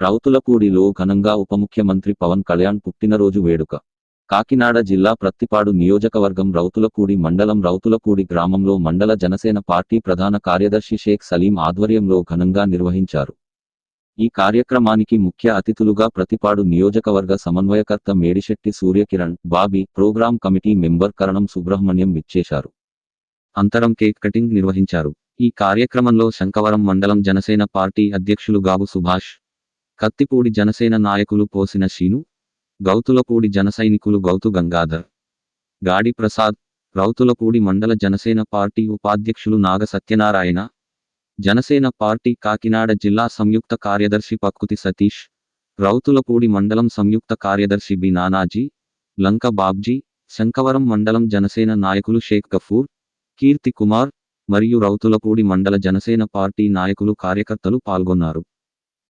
రౌతులపూడిలో ఘనంగా ఉప ముఖ్యమంత్రి పవన్ కళ్యాణ్ పుట్టినరోజు వేడుక. కాకినాడ జిల్లా ప్రత్తిపాడు నియోజకవర్గం రౌతులపూడి మండలం రౌతులపూడి గ్రామంలో మండల జనసేన పార్టీ ప్రధాన కార్యదర్శి షేక్ సలీం ఆధ్వర్యంలో ఘనంగా నిర్వహించారు. ఈ కార్యక్రమానికి ముఖ్య అతిథులుగా ప్రతిపాడు నియోజకవర్గ సమన్వయకర్త Medisetti Suryakiran Bobby programme committee member Karanam Subrahmanyam విచ్చేశారు. అంతరం కేక్ కటింగ్ నిర్వహించారు. ఈ కార్యక్రమంలో శంకవరం మండలం జనసేన పార్టీ అధ్యక్షులు గాబు సుభాష్ కత్తిపూడి జనసేన నాయకులు పోసిన శీను గౌతులపూడి జనసైనికులు గౌతు గంగాధర్ గాడి ప్రసాద్ రౌతులపూడి మండల జనసేన పార్టీ ఉపాధ్యక్షులు నాగ సత్యనారాయణ జనసేన పార్టీ కాకినాడ జిల్లా సంయుక్త కార్యదర్శి పక్కుతి సతీష్ రౌతులపూడి మండలం సంయుక్త కార్యదర్శి బి నానాజీ లంక బాబ్జీ శంకవరం మండలం జనసేన నాయకులు షేక్ గఫూర్ కీర్తి కుమార్ మరియు రౌతులపూడి మండల జనసేన పార్టీ నాయకులు కార్యకర్తలు పాల్గొన్నారు.